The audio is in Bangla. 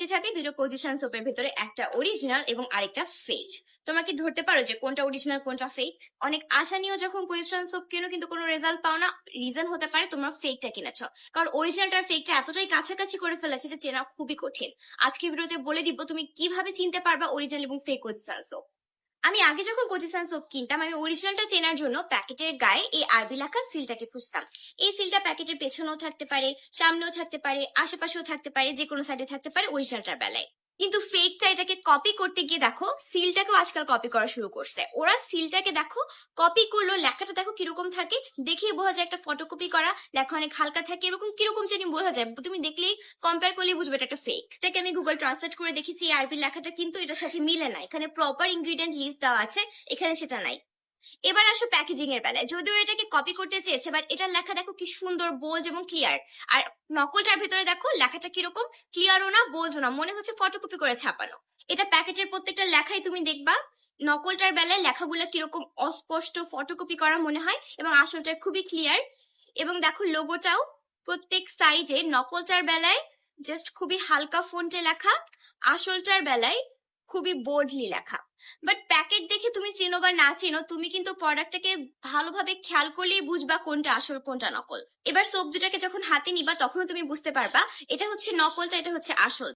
বালতি থাকে দুটো পজিশন সোপের ভেতরে, একটা অরিজিনাল এবং আরেকটা ফেক তোমরা কি ধরতে পারো যে কোনটা অরিজিনাল কোনটা ফেক অনেক আশা নিয়েও যখন পজিশন সোপ কেনো কিন্তু কোনো রেজাল্ট পাও না। রিজন হতে পারে তোমরা ফেকটা কিনেছো। কারণ অরিজিনালটার ফেকটা এতটাই কাছাকাছি করে ফেলেছে যে চেনা খুবই কঠিন। আজকে ভিডিওতে বলে দিব তুমি কীভাবে চিনতে পারবা অরিজিনাল এবং ফেক পজিশন সোপ আমি আগে যখন পজিশন সোপ কিনতাম, আমি অরিজিনালটা চেনার জন্য প্যাকেটের গায়ে এই আরবি লেখা সিলটাকে খুঁজতাম। এই সিলটা প্যাকেটের পেছনেও থাকতে পারে, সামনেও থাকতে পারে, আশেপাশেও থাকতে পারে যে কোনো সাইডে থাকতে পারে অরিজিনালটার বেলায়। কিন্তু ফেকটা এটাকে কপি করতে গিয়ে দেখো সিলটাকেও আজকাল কপি করা শুরু করছে। ওরা সিলটাকে দেখো কপি করল, লেখাটা দেখো কীরকম থাকে, দেখেই বোঝা যায় একটা ফটোকপি করা, লেখা অনেক হালকা থাকে, এরকম কীরকম জানি বোঝা যায়। তুমি দেখলেই কম্পেয়ার করলেই বুঝবে এটা একটা ফেক এটাকে আমি গুগল ট্রান্সলেট করে দেখেছি আরবি লেখাটা কিন্তু এটার সাথে মিলে না। এখানে প্রপার ইনগ্রিডিয়েন্ট লিস্ট দেওয়া আছে, এখানে সেটা নাই। এবার আসো প্যাকেজিং এর বেলায়। যদিও এটাকে কপি করতে চেয়েছে বাট এটার লেখা দেখো কি সুন্দর বোল্ড এবং ক্লিয়ার আর নকলটার ভিতরে দেখো, লেখাটা কীরকম? ক্লিয়ারও না বোল্ডও না, মনে হচ্ছে ফটোকপি করে ছাপানো। এটা প্যাকেটের প্রত্যেকটা লেখাই তুমি দেখবা, নকলটার বেলায় লেখাগুলো কীরকম অস্পষ্ট ফটোকপি করা মনে হয়, এবং আসলটা খুবই ক্লিয়ার এবং দেখো লোগোটাও প্রত্যেক সাইডে নকলটার বেলায় জাস্ট খুবই হালকা ফন্টে লেখা, আসলটার বেলায় খুবই বোর্ডলি লেখা। বাট প্যাকেট দেখে তুমি চেনো বা না চেনো, তুমি কিন্তু প্রোডাক্টটাকে ভালোভাবে খেয়াল করলেই বুঝবা কোনটা আসল, কোনটা নকল। এবার সোপ দুটাকে যখন হাতে নিবা, তখনও তুমি বুঝতে পারবা, এটা হচ্ছে নকলটা এটা হচ্ছে আসল।